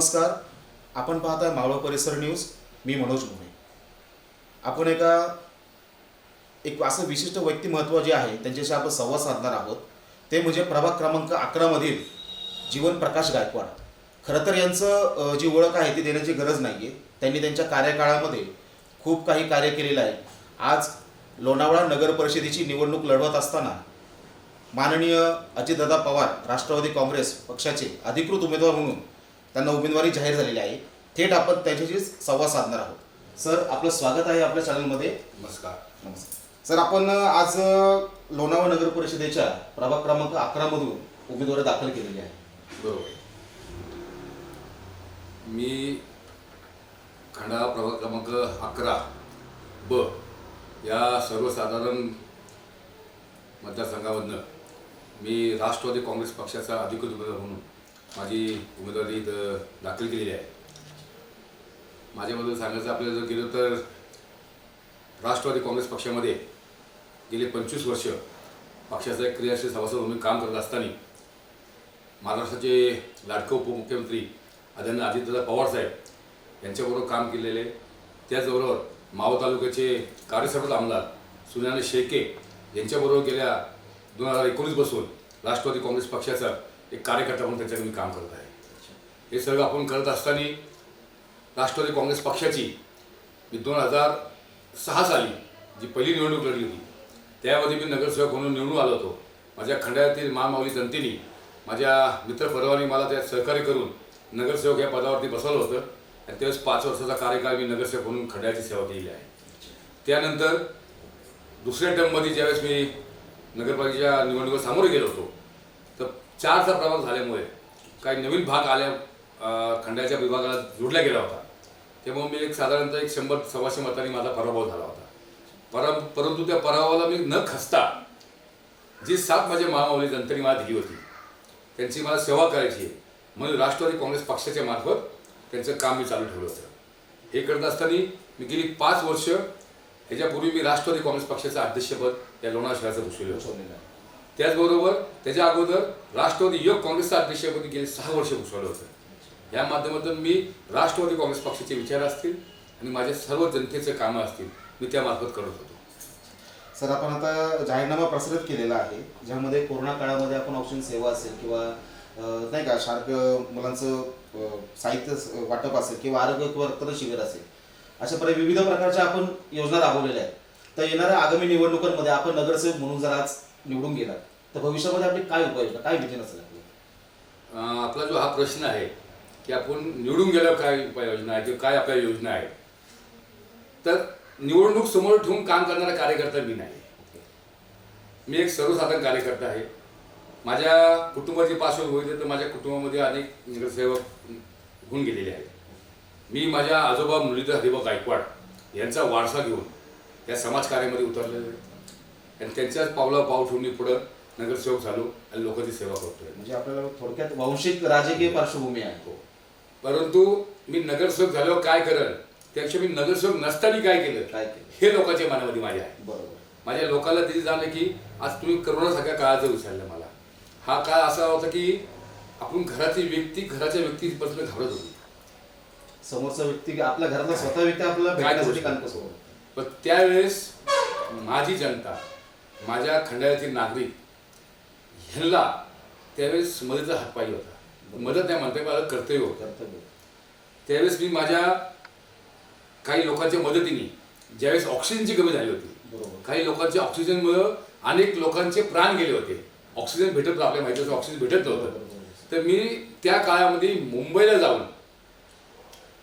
नमस्कार. आपण पाहताय मावळ परिसर न्यूज. मी मनोज मोरे आपण एका एक असं विशिष्ट व्यक्तिमत्व जे आहे त्यांच्याशी आपण संवाद साधणार आहोत. ते म्हणजे प्रभाग क्रमांक अकरामधील जीवन प्रकाश गायकवाड. खरं तर यांचं जी ओळख आहे ती देण्याची गरज नाही आहे त्यांनी त्यांच्या कार्यकाळामध्ये खूप काही कार्य केलेलं आहे. आज लोणावळा नगर परिषदेची निवडणूक लढवत असताना माननीय अजितदादा पवार राष्ट्रवादी काँग्रेस पक्षाचे अधिकृत उमेदवार म्हणून त्यांना उमेदवारी जाहीर झालेली आहे. थेट आपण त्यांच्याशी संवाद साधणार आहोत. सर आपलं स्वागत आहे आपल्या चॅनलमध्ये. नमस्कार. नमस्कार. सर आपण आज लोणावळा नगर परिषदेच्या प्रभाग क्रमांक अकरामधून उमेदवारी दाखल केलेली आहे. बरोबर. मी खंडा प्रभाग क्रमांक अकरा ब या सर्वसाधारण मतदारसंघामधनं मी राष्ट्रवादी काँग्रेस पक्षाचा अधिकृत उमेदवार म्हणून माझी उमेदवारी इथं दाखल केलेली आहे. माझ्याबद्दल सांगायचं आपल्याला जर गेलं तर राष्ट्रवादी काँग्रेस पक्षामध्ये गेले पंचवीस वर्ष पक्षाचा एक क्रियाशील सभासद म्हणून काम करत असताना महाराष्ट्राचे लाडके उपमुख्यमंत्री आदरणीय आदित्यदा पवारसाहेब यांच्याबरोबर काम केलेले त्याचबरोबर मावळ तालुक्याचे कार्यसभेत आमदार सुनाने शेके यांच्याबरोबर गेल्या दोन हजार एकोणीसपासून राष्ट्रवादी काँग्रेस पक्षाचा एक कार्यकर्ता म्हणून त्यांच्याकडे मी काम करत आहे. हे सगळं आपण करत असताना राष्ट्रवादी काँग्रेस पक्षाची मी दोन हजार सहा साली जी पहिली निवडणूक लढली होती त्यामध्ये मी नगरसेवक म्हणून निवडून आलो होतो. माझ्या खंडाळ्यातील महामाऊली जनतेने माझ्या मित्रपरिवाराने मला त्यात सहकार्य करून नगरसेवक या पदावरती बसवलं होतं. आणि त्यावेळेस पाच वर्षाचा कार्यकाळ मी नगरसेवक म्हणून खंडाळ्याची सेवा केलेली आहे. त्यानंतर दुसऱ्या टर्ममध्ये ज्यावेळेस मी नगरपालिकेच्या निवडणुकीला सामोरे गेलो होतो तर चारचा प्रभाग झाल्यामुळे काही नवीन भाग आल्या खंडाच्या विभागाला जोडला गेला होता तेव्हा मी एक साधारणतः एक शंभर सव्वाशे मतांनी माझा पराभव झाला होता. पर परंतु त्या पराभवाला मी न खसता जी साथ माझ्या मामावली जनतेने मला दिली होती त्यांची मला सेवा करायची आहे. म्हणून राष्ट्रवादी काँग्रेस पक्षाच्या मार्फत त्यांचं काम मी चालू ठेवलं होतं. हे करत असताना मी गेली पाच वर्ष ह्याच्यापूर्वी मी राष्ट्रवादी काँग्रेस पक्षाचं अध्यक्षपद या लोणार शहराचं भूषवलं होतं. त्याचबरोबर त्याच्या अगोदर राष्ट्रवादी योग काँग्रेसचं अध्यक्षपदी गेले सहा वर्ष घुसवलं होतं. या माध्यमातून मी राष्ट्रवादी काँग्रेस पक्षाचे विचार असतील आणि माझ्या सर्व जनतेचे कामं असतील मी त्यामार्फत करत होतो. सर आपण आता जाहीरनामा प्रसारित केलेला आहे ज्यामध्ये कोरोना काळामध्ये आपण ऑप्शन सेवा असेल किंवा नाही का शार्क मुलांचं साहित्य वाटप असेल किंवा आरोग्य किंवा रक्तदान शिबिर असेल अशा प्रकारे विविध प्रकारच्या आपण योजना राबवलेल्या आहेत. तर येणाऱ्या आगामी निवडणुकांमध्ये आपण नगरसेवक म्हणून जर आज निवडून गेला तर भविष्यामध्ये आपली काय उपाययोजना काय विजन असेल आपला? जो हा प्रश्न आहे की आपण निवडून गेल्यावर काय उपाययोजना आहे किंवा काय आपल्या योजना आहे तर निवडणूक समोर ठेवून काम करणारा कार्यकर्ता मी नाही. मी एक सर्वसाधारण कार्यकर्ता आहे. माझ्या कुटुंबाची पार्श्वभूमी होती तर माझ्या कुटुंबामध्ये अनेक नगरसेवक होऊन गेलेले आहेत. मी माझ्या आजोबा मुरलीधर हरिभाऊ गायकवाड यांचा वारसा घेऊन या समाजकार्यामध्ये उतरलेलो आहे. आणि त्यांच्याच पावला पाव ठेवून मी पुढं नगरसेवक झालो आणि लोकांची सेवा करतोय. म्हणजे आपल्याला थोडक्यात वांशिक राजकीय पार्श्वभूमी आहे. हो. परंतु मी नगरसेवक झाल्यावर काय करेल? त्यापेक्षा मी नगरसेवक नसताना काय केलं? काय केलं? हे लोकांच्या मनामध्ये माझ्या आहे. बरोबर. माझ्या लोकांना तिथे जाणं की आज तुम्ही करोनासारख्या काळाचं विचारलं मला. हा काळ असा होता की आपण घराची व्यक्ती घराच्या व्यक्तीपासून घाबरत होती. समोरचा व्यक्ती आपल्या घरातला स्वतः व्यक्ती आपल्याला काय भेटण्यासाठी कसं पण त्यावेळेस माझी जनता माझ्या खंडाळ्यातील नागरिक ह्यांना त्यावेळेस मदतीचा हात पाहिजे होता. मदत नाही म्हणता मला कर्तव्य होतं. त्यावेळेस मी माझ्या काही लोकांच्या मदतीने ज्यावेळेस ऑक्सिजनची कमी झाली होती बरोबर. काही लोकांच्या ऑक्सिजनमुळं अनेक लोकांचे प्राण गेले होते. ऑक्सिजन भेटत नव्हतं आपल्या माहिती ऑक्सिजन भेटत नव्हतं. तर मी त्या काळामध्ये मुंबईला जाऊन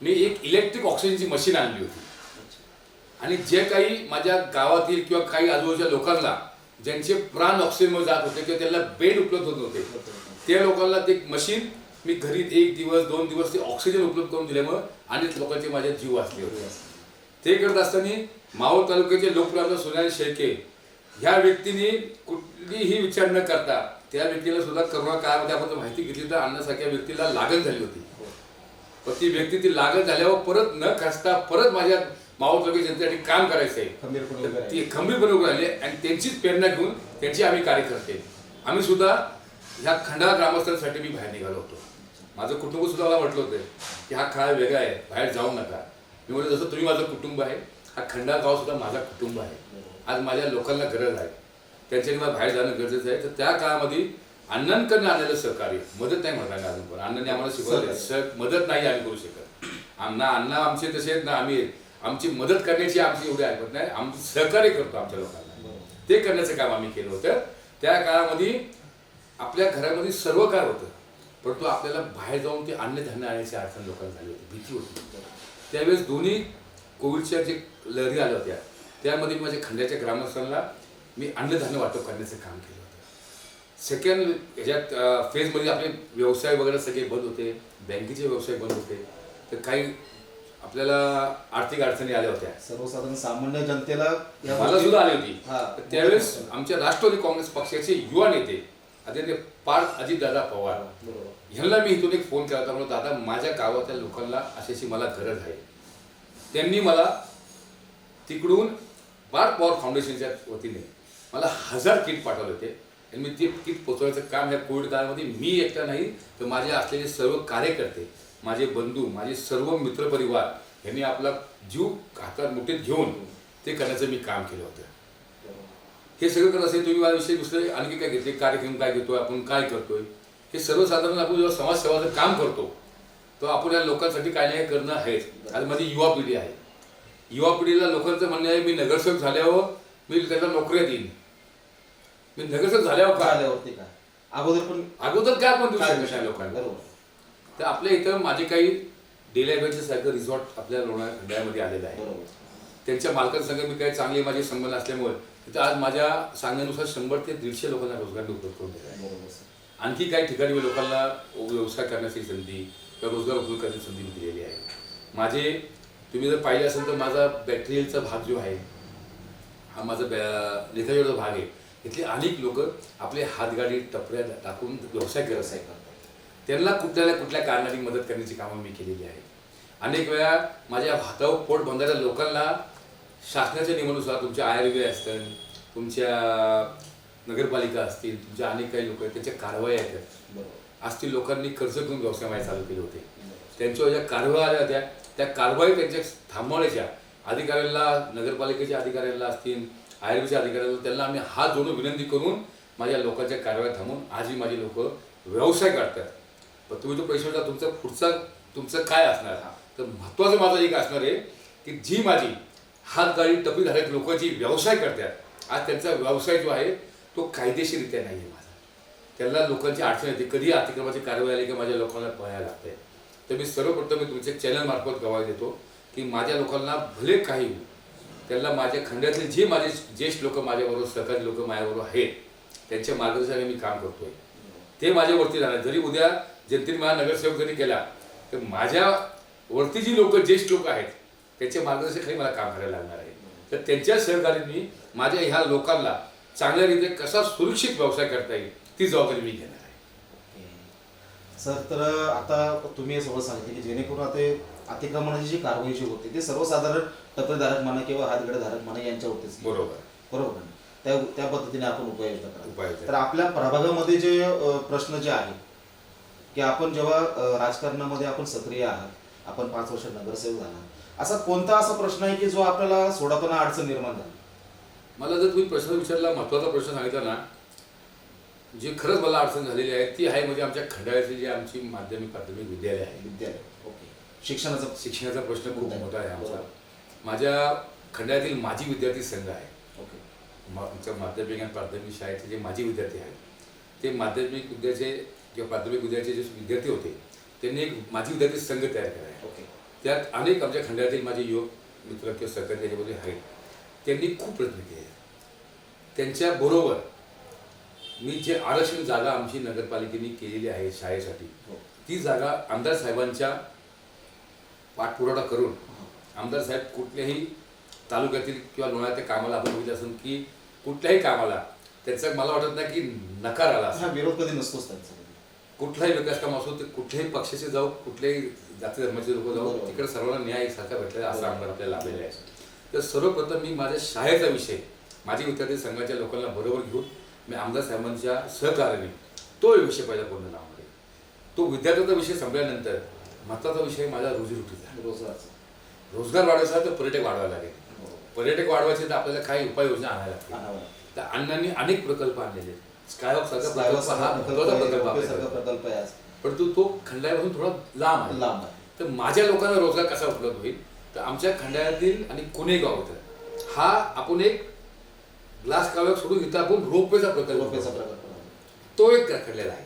मी एक इलेक्ट्रिक ऑक्सिजनची मशीन आणली होती. आणि जे काही माझ्या गावातील किंवा काही आजूबाजूच्या लोकांना ज्यांचे प्राण ऑक्सिजनमुळे जात होते किंवा त्यांना बेड उपलब्ध होत नव्हते. त्या लोकांना ते मशीन मी घरी एक दिवस दोन दिवस ते ऑक्सिजन उपलब्ध करून दिल्यामुळे अनेक लोकांचे माझे जीव वाचले होते. ते करत असताना मावळ तालुक्याचे लोकप्रांत सोनाली शेळके ह्या व्यक्तीने कुठलीही विचार न करता त्या व्यक्तीला सुद्धा करोना काळामध्ये आपण माहिती घेतली तर अन्नासारख्या व्यक्तीला लागण झाली होती. पण ती व्यक्ती ती लागण झाल्यावर परत न खचता परत माझ्या मावळ तालुक्याच्या जनतेसाठी काम करायचं आहे. ती खंबीरपणे उभे राहिले आणि त्यांचीच प्रेरणा घेऊन त्यांची आम्ही कार्यकर्ते. आम्ही सुद्धा ह्या खंडाळा ग्रामस्थांसाठी मी बाहेर निघालो होतो. माझं कुटुंब सुद्धा मला म्हटलं होतं की हा काळ वेगळा आहे बाहेर जाऊ नका. मी म्हणलं जसं तुम्ही माझं कुटुंब आहे हा खंडाळा गाव सुद्धा माझा कुटुंब आहे. आज माझ्या लोकांना गरज आहे. त्यांच्यानी मला बाहेर जाणं गरजेचं आहे. तर त्या काळामध्ये अण्णांकडनं आलेलं सहकार्य मदत नाही म्हणणार अजून पण. अण्णांनी आम्हाला शिकवलं सर मदत नाही आम्ही करू शकत. आम्हाला अण्णा आमचे तसे आहेत ना आम्ही आमची मदत करण्याची आमची एवढी ऐकत नाही. आमचं सहकार्य करतो आमच्या लोकांना. ते करण्याचं काम आम्ही केलं होतं. त्या काळामध्ये आपल्या घरामध्ये सर्व काय होतं. परंतु आपल्याला बाहेर जाऊन ते अन्नधान्य आणण्याची अडचण लोकांना झाली होती. भीती होती. त्यावेळेस दोन्ही कोविडच्या जे लहरी आल्या होत्या त्यामध्ये माझ्या खंड्याच्या ग्रामस्थांना मी अन्नधान्य वाटप करण्याचं काम केलं होतं. सेकंड ह्याच्यात फेजमध्ये आपले व्यवसाय वगैरे सगळे बंद होते. बँकेचे व्यवसाय बंद होते. तर काही आपल्याला आर्थिक अडचणी आल्या होत्या. सर्वसाधारण सामान्य जनतेला या मला सुद्धा आली होती. हा. त्यावेळेस आमच्या राष्ट्रवादी काँग्रेस पक्षाचे युवा नेते आदरणीय पार्थ अजितदादा पवार बरोबर. ह्यांना मी इथून एक फोन केला होता. म्हणून दादा माझ्या गावातल्या लोकांना अशी अशी मला गरज आहे. त्यांनी मला तिकडून पार्थ पॉवर फाउंडेशनच्या वतीने मला हजार किट पाठवले होते. आणि मी ते किट पोचवायचं काम ह्या कोविड काळामध्ये मी एकटा नाही तर माझे असलेले सर्व कार्यकर्ते माझे बंधू माझे सर्व मित्रपरिवार यांनी आपला जीव हातात मुठीत घेऊन ते करण्याचं मी काम केलं होतं. हे सगळं करत असेल तुम्ही माझ्याविषयी दुसरे आणखी काय घेतले? कार्यक्रम काय घेतोय? आपण काय करतोय? हे सर्वसाधारण आपण जेव्हा समाजसेवाचं काम करतो तर आपण या लोकांसाठी काय नाही करणं आहेच. आज माझी युवा पिढी आहे. युवा पिढीला लोकांचं म्हणणं आहे मी नगरसेवक झाल्यावर मी त्यांना नोकऱ्या देईन. मी नगरसेवक झाल्यावर काय आल्यावरती काय अगोदर पण अगोदर काय आपण देऊ शकत लोकांना? बरोबर. तर आपल्या इथं माझे काही डेलायबेचे सारखं रिसॉर्ट आपल्या लोणार खंडामध्ये आलेलं आहे. त्यांच्या मालकांसंग मी काही चांगले माझे संबंध असल्यामुळे तिथं आज माझ्या सांगण्यानुसार शंभर ते दीडशे लोकांना रोजगार उपलब्ध करून दिला आहे. आणखी काही ठिकाणी मी लोकांना व्यवसाय करण्याची संधी किंवा रोजगार उपयोग करण्याची संधी मी दिलेली आहे. माझे तुम्ही जर पाहिले असेल तर माझा बॅटरीचा भाग जो आहे हा माझा लेखाजवळचा भाग आहे. इथले अनेक लोक आपले हातगाडी टपऱ्या टाकून व्यवसाय करत आहेत त्यांना कुठल्या ना कुठल्या कारणाने मदत करण्याची कामं मी केलेली आहेत. अनेक वेळा माझ्या हातावर पोट बांधणाऱ्या लोकांना शासनाच्या नियमानुसार तुमच्या आयुर्वेद असतं तुमच्या नगरपालिका असतील तुमच्या अनेक काही लोक आहेत त्यांच्या कारवाया आहेत बरोबर. असतील लोकांनी कर्ज घेऊन व्यवसाय माझे चालू केले होते. त्यांच्या ज्या कारवाया आल्या होत्या त्या कारवाई त्यांच्या थांबवण्याच्या अधिकाऱ्यांना नगरपालिकेच्या अधिकाऱ्यांना असतील आयुर्वेदच्या अधिकाऱ्यांना त्यांना आम्ही हात जोडून विनंती करून माझ्या लोकांच्या कारवाया थांबवून आजही माझी लोक व्यवसाय करतात पण तुम्ही तो पैसे होता तुमचा पुढचा तुमचं काय असणार हा? तर महत्त्वाचं माझं एक असणार आहे की जी माझी हातगाडी टपरीधारक लोक जी व्यवसाय करतात आज त्यांचा व्यवसाय जो आहे तो कायदेशीररित्या नाही आहे माझा. त्यांना लोकांची अडचण येते कधी अतिक्रमाची कारवाई आली की माझ्या लोकांना पळायला लागते तर मी सर्वप्रथम मी तुमच्या चॅनलमार्फत गवाही देतो की माझ्या लोकांना भले काही त्यांना माझ्या खंड्यातले जे माझे ज्येष्ठ लोक माझ्याबरोबर सहकारी लोक माझ्याबरोबर आहेत त्यांच्या मार्गदर्शनाने मी काम करतो आहे ते माझ्यावरती राहणार जरी उद्या जनतेने मला नगरसेवक जरी केला तर माझ्या वरती जी लोक ज्येष्ठ लोक आहेत त्यांच्या मार्गदर्शनाखाली मला काम करायला लागणार आहे. तर त्यांच्या सहकार्याने माझ्या ह्या लोकांना चांगल्या रीते कसा सुरक्षित व्यवसाय करता येईल ती जबाबदारी मी घेणार आहे. सर तर आता तुम्ही हे सगळं सांगितलं की जेणेकरून आता अतिक्रमणाची जी कारवाई जी होती ती सर्वसाधारण टपरीधारक म्हणा किंवा हातगडधारक म्हणा यांच्यावरतीच बरोबर. बरोबर ना? त्या त्या पद्धतीने आपण उपाययोजना करा. तर आपल्या प्रभागामध्ये जे प्रश्न जे आहे की आपण जेव्हा राजकारणामध्ये आपण सक्रिय आहात आपण पाच वर्ष नगरसेवक झाला असा कोणता असा प्रश्न आहे की जो आपल्याला सोडवताना अडचण निर्माण झाली? मला जर तुम्ही प्रश्न विचारला महत्त्वाचा प्रश्न सांगितला ना जी खरंच मला अडचण झालेली आहे ती आहे म्हणजे आमच्या खंडाळ्यातली जी आमची माध्यमिक प्राथमिक विद्यालय आहे. विद्यालय ओके. शिक्षणाचा शिक्षणाचा प्रश्न खूप मोठा आहे आमचा. माझ्या खंडाळ्यातील माजी विद्यार्थी संघ आहे. आमच्या माध्यमिक आणि प्राथमिक शाळेचे जे माजी विद्यार्थी आहेत ते माध्यमिक विद्याचे किंवा प्राथमिक विद्यार्थी जे विद्यार्थी होते त्यांनी एक माजी विद्यार्थी संघ तयार केला आहे. ओके. त्यात अनेक आमच्या खंडाळ्यातील माझे युवक मित्र किंवा सहकारी त्याच्यामध्ये आहेत. त्यांनी खूप प्रयत्न केले त्यांच्याबरोबर मी जे आरक्षण जागा आमची नगरपालिकेने केलेली आहे शाळेसाठी हो. ती जागा आमदार साहेबांच्या पाठपुरावा करून आमदार साहेब कुठल्याही तालुक्यातील किंवा लोणाच्या कामाला आपण बघितलं असून की कुठल्याही कामाला त्याचा मला वाटत नाही की नकार आला. हा विरोध कधी नसतोच त्यांचा कुठलाही विकास काम असो ते कुठल्याही पक्षाचे जाऊ कुठल्याही जाती धर्माचे लोक जाऊ बरोबर. तिकडे सर्वांना न्याय एकसारखा भेटलेला असा. आमदार आपल्याला लाभलेला आहे तर सर्वप्रथम मी माझ्या शाळेचा विषय माझी विद्यार्थी संघाच्या लोकांना बरोबर घेऊन मी आमदार साहेबांच्या सहकार्याने तो विषय पहिला पूर्ण लावणार आहे तो विद्यार्थ्याचा विषय संपल्यानंतर महत्त्वाचा विषय माझा रोजीरोटीचा रोजगारचं रोजगार वाढवायचा तर पर्यटक वाढवायला लागेल. पर्यटक वाढवायचे तर आपल्याला काही उपाययोजना आणायला लागतील. तर अण्णांनी अनेक प्रकल्प आणलेले आहेत. स्कायवॉक सारखा प्रकल्प हा सारखा महत्त्वाचा प्रकल्प आहे, प्रकल्प आज. परंतु तो खंडाळ्यापासून थोडा लांब आहे. लांब आहे. तर माझ्या लोकांना रोजगार कसा उपलब्ध होईल? तर आमच्या खंडाळ्यातील आणि कुणे गाव होतं हा आपण एक ग्लास काव्यात सोडून इथं आपण रोपवेचा प्रकल्प रोपवेचा. प्रकल्प आहे. तो एक खडलेला आहे.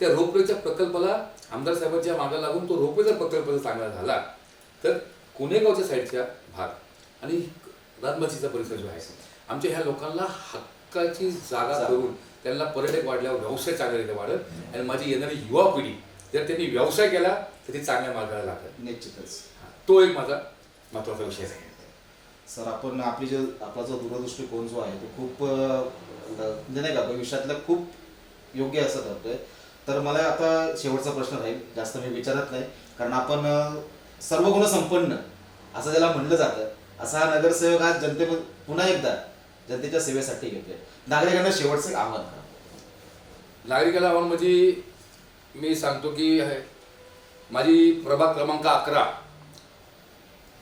त्या रोपवेच्या प्रकल्पाला आमदार साहेबांच्या मागे लागून तो रोपवेचा प्रकल्प जर चांगला झाला तर कुणेगावच्या साईडच्या भाग आणि राजमाचीचा परिसर जो आहे आमच्या ह्या लोकांना हक्काची जागा. करून त्यांना पर्यटक वाढल्यावर व्यवसाय चांगला वाढत आणि माझी येणारी युवा पिढी जर त्यांनी व्यवसाय केला तर ती चांगल्या मार्गाला लागत निश्चितच. तो एक माझा महत्त्वाचा विषय आहे. सर आपण आपली जे आपला जो दूरदृष्टिकोन जो आहे तो खूप म्हणजे नाही का भविष्यातला खूप योग्य असं करतोय तर मला आता शेवटचा प्रश्न राहील जास्त मी विचारत नाही. कारण आपण सर्व गुण संपन्न असं ज्याला म्हणलं जातं असा हा नगरसेवक आज जनते पुन्हा एकदा जनतेच्या सेवेसाठी घेतोय. नागरिकांना शेवटचं एक आव्हान करा. नागरिकाला आव्हान म्हणजे मी सांगतो की माझी प्रभाग क्रमांक अकरा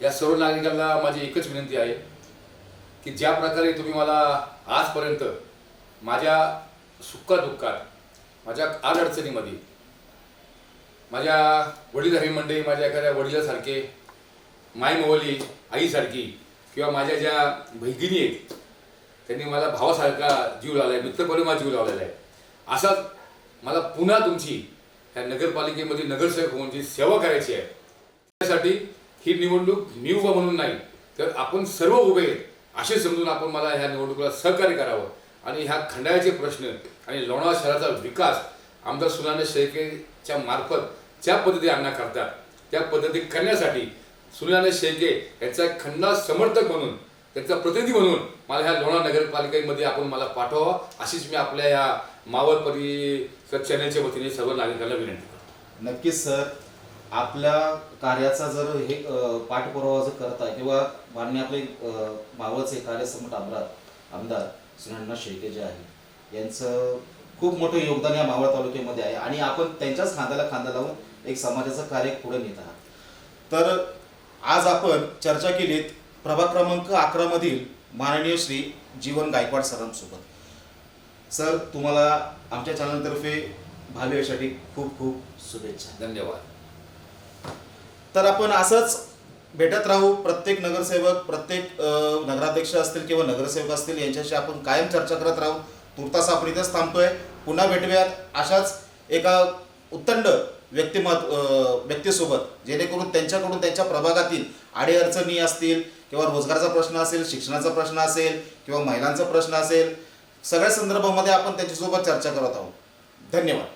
या सर्व नागरिकांना माझी एकच विनंती आहे की ज्या प्रकारे तुम्ही मला आजपर्यंत माझ्या सुखादुःखात माझ्या अडचणीमध्ये माझ्या वडीलधारी मंडळी माझ्या एखाद्या वडिलासारखे मायमोवली आईसारखी किंवा माझ्या ज्या भगिनी आहेत त्यांनी मला भावासारखा जीव लावला आहे मित्रपणे जीव लावलेला आहे. असाच मला पुन्हा तुमची ह्या नगरपालिकेमध्ये नगरसेवक म्हणून जी सेवा करायची आहे त्यासाठी ही निवडणूक मी उभा म्हणून नाही तर आपण सर्व उभे आहेत असे समजून आपण मला ह्या निवडणुकीला सहकार्य करावं. आणि ह्या खंडाळ्याचे प्रश्न आणि लोणावळा शहराचा विकास आमदार सुनाने शेळकेच्या मार्फत ज्या पद्धती अण्णा करतात त्या पद्धती करण्यासाठी सुनाने शेळके यांचा खंडा समर्थक म्हणून त्यांचा प्रतिनिधी म्हणून मला ह्या लोणा नगरपालिकेमध्ये आपण मला पाठवावा अशीच मी आपल्या या मावळ परिसर चॅनलच्या वतीने सर्व नागरिकांना विनंती करतो. नक्कीच सर. आपल्या कार्याचा जर हे पाठपुरावा जर करताय किंवा माननीय आपले मावळचे कार्यसम्राट आमदार आमदार सुनंदा शेळके जे आहे यांचं खूप मोठं योगदान या मावळ तालुक्यामध्ये आहे आणि आपण त्यांच्याच खांद्याला खांदा लावून एक समाजाचं कार्य पुढे नेत आहात. तर आज आपण चर्चा केलीत प्रभाग क्रमांक अकरा मधील माननीय श्री जीवन गायकवाड सरांसोबत. सर तुम्हाला आमच्या चॅनलतर्फे भावी खूप खूप शुभेच्छा. धन्यवाद. तर आपण असंच भेटत राहू. प्रत्येक नगरसेवक प्रत्येक नगराध्यक्ष असतील किंवा नगरसेवक असतील यांच्याशी आपण कायम चर्चा करत राहू. तुर्तास आपण इथंच थांबतोय. पुन्हा भेटूयात. अशाच एका उत्तंड व्यक्तिमत व्यक्तीसोबत जेणेकरून त्यांच्याकडून त्यांच्या प्रभागातील अडीअडचणी असतील किंवा रोजगाराचा प्रश्न असेल शिक्षणाचा प्रश्न असेल किंवा महिलांचा प्रश्न असेल सगळ्या संदर्भामध्ये आपण त्यांच्यासोबत चर्चा करत आहोत. धन्यवाद.